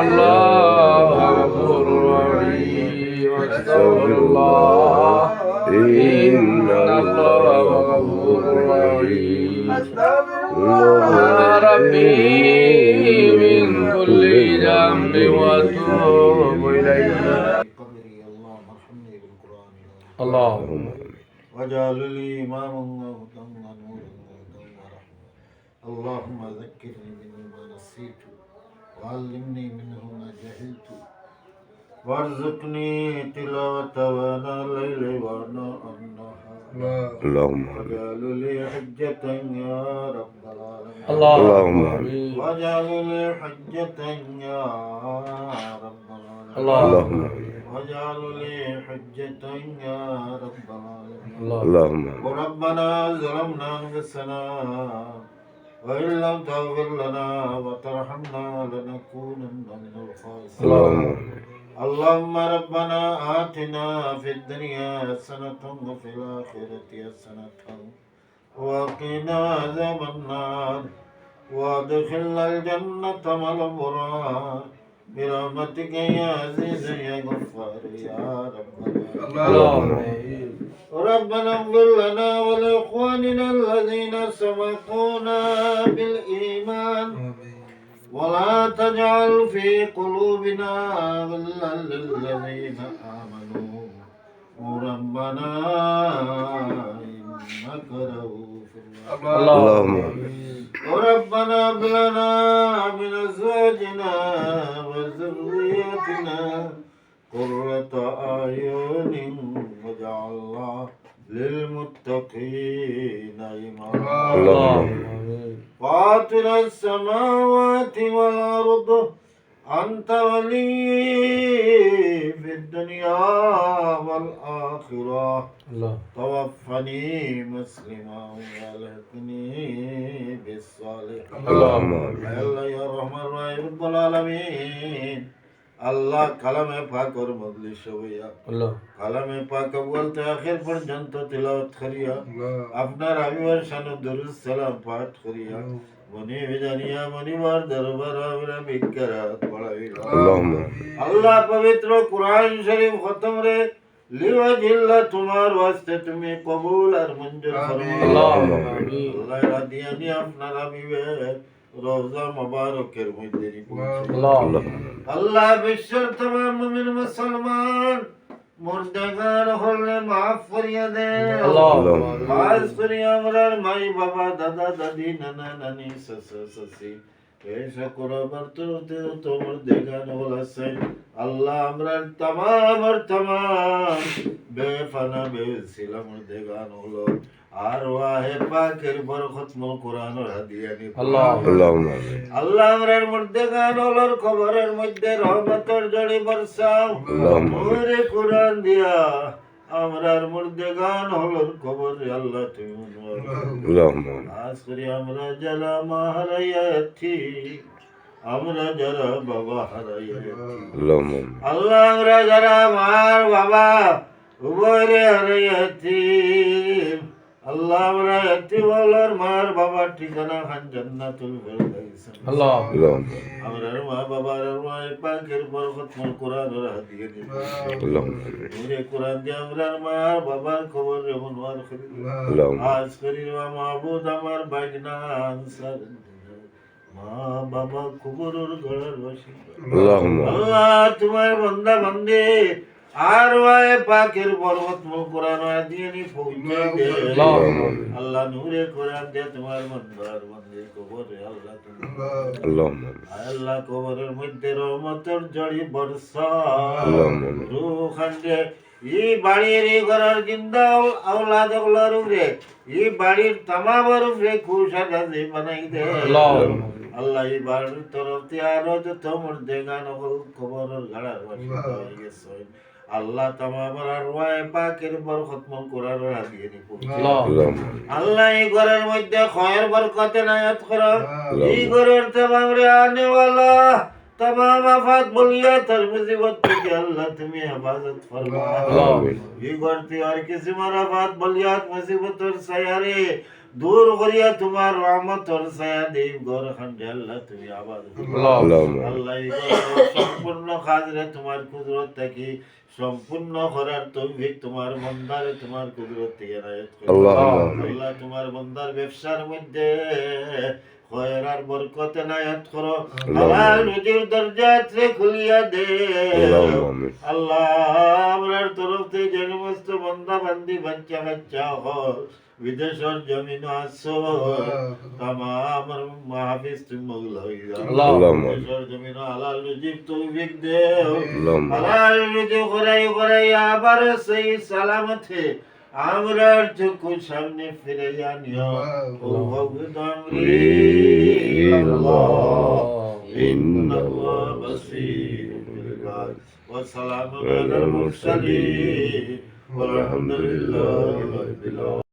الله غفور رحيم استغفر الله إن الله غفور رحيم ربي من كل ذنب واتوب إليه اللهم واجعل لي إماما وهدى ونورا ورحمة اللهم ذكرني مما نسيت وعلمني منه ما جهلت وارزقني تلاوة وانا الليل وانا النهار اللهم واجعل لي حجة يا رب العالمين اللهم واجعل لي حجة يا رب العالمين اللهم واجعل لي حجة يا رب العالمين اللهم وربنا ظلمنا أنفسنا وإن لم تغفر لنا وترحمنا لنكونن من الخاسرين. اللهم اللهم ربنا آتنا في الدنيا حسنة وفي الآخرة حسنة وقنا عذاب النار. وادخلنا الجنة مع الأبرار برحمتك يا عزيز يا غفار يا رب العالمين. ربنا اغفر لنا ولإخواننا الذين سبقونا تجعل في قلوبنا غلا للذين آمنوا. ربنا إنك رؤوف اللهم وربنا هب لنا من أزواجنا وذرياتنا قرة أعين واجعلنا للمتقين إماما. اللهم فاطر السماوات والأرض أنت ولي في الدنيا والآخرة الله توفني مسلما والحقني بالصالحين اللهم আল্লাহ ইয়া রহমান রাহিম রব্বুল আলামিন আল্লাহ কালামে পাক ওর মজলিস হইয়া الله কালামে পাক বলতে আখির পর্যন্ত তিলাওয়াত করিয়া আপনার আবিবার শান দরুদ সালাম পাঠ করিয়া अल्लाह पवित्र कुरान शरीफ खत्म रे लिवा जिल्ला तुम्हार वास्ते তুমি কবুল আর মঞ্জুর ফরমান আল্লাহুম্মা আমিন আল্লাহ রাদিয়ানি আপনারা বিবে রওজা মুবারকের মধ্যে আল্লাহ আল্লাহ বিশ্বের तमाम মুমিন মুসলমান মুর্দাগার হলে মাফ করিয়া দে আজ করিয়া আমরার মাই বাবা দাদা দাদি নানা নানি সসি পেশা করাবার তো তোমার দেখানো আছে। আল্লাহ আমরা তামাম আর বেফানা বেছিলাম দেখানো হলো। আর ওয়াহে পাকের বরকত মল কোরআন হাদিয়া নি আল্লাহ আল্লাহ আমরার মধ্যে গান খবরের মধ্যে রহমতের জড়ি বর্ষাও। নূরে কোরআন দিয়া আমরার মধ্যে গান হলর খবর আল্লাহ তুমি আজ করে আমরা যারা মা হারাইয়াছি আমরা যারা বাবা হারাইয়াছি আল্লাহ আমরা যারা মার বাবা উভয় হারাইয়াছি আল্লাহ আমরা একটি বলার মার বাবার ঠিকানা খান জান্নাতুল ফেরদাউস। আল্লাহ। আমরা মা বাবার রুয়াই পাকের বরকত মূল কোরআন ওর হাদিয়ে দিন আল্লাহ ওরে কোরআন দিয়ে আমরা তোমার বান্দা বান্দে আর ওয়ায় পাকের বরকত মুল কোরআন ওয়া দিনি পৌঁছে দে। আল্লাহ নূরে কোরআন দে তোমার মনবার বন্দে কবরে আল্লাহ আল্লাহুম্মা আল্লাহ কবরের মধ্যে রহমতের জড়ি বর্ষা। আল্লাহুম্মা রুহান্ডে ಈ ಬಾಳಿಯರಿ ಗೊರರ್ ಜಿಂದ ಅವಲಾದಗಳವ್ರೆ ಈ ಬಾಳಿ ತಮಾವರವ್ರೆ ಖುಷದ ಮನೆಗಿದೆ ಅಲ್ಲ ಈ ಬಾಳಿ ತರಫ್ತಿ ಆರೋದು ತಮ್ಮ ದೇಗಾನ ಖಬರ್ ಗಳ আল্লাহ তোমার রুয়ায় পাকের বরকত মন করার রাজিয়ে নিব আল্লাহ এই ঘরের মধ্যে খয়ের বরকতে নায়াত করো। এই ঘরের তমাম রে আনেওয়ালা তমাম আফাত বলিয়া তার মুসিবত থেকে আল্লাহ তুমি হেফাজত ফরমা এই ঘরটি আর কিসিমার আফাত বলিয়া মুসিবতর সায়ারে দূর করিয়া তোমার রহমতর ছায়া দেব ঘর খান্ডে আল্লাহ তুমি আবাদ আল্লাহ সম্পূর্ণ খাজরে তোমার কুদরত থাকি সম্পূর্ণ করার তৌফিক তোমার বন্দারে তোমার কুদরত দিয়ে নায়ত আল্লাহ তোমার ব্যবসার মধ্যে খয়রার করো। রুজির খুলিয়া দে। আল্লাহ আমরার তরফ থেকে বন্দা বান্দি বাচ্চা বাচ্চা হ বিদেশের জমিন আসো। তামাম মাহফিজ তুমি মগল হইয়া বিদেশের জমিন আলাল রুজিব দে আলাল রুজিব ঘুরাই ঘুরাই আবার সেই সালামতে আমরা চোখ সামনে ফিরে জানিও ও ভগদাম রে আল্লাহ ইন্নাল্লাহ বাসীরুল ইবাদ ওয়া সালামুন আলাল মুরসালিন ওয়া আলহামদুলিল্লাহি রাব্বিল আলামিন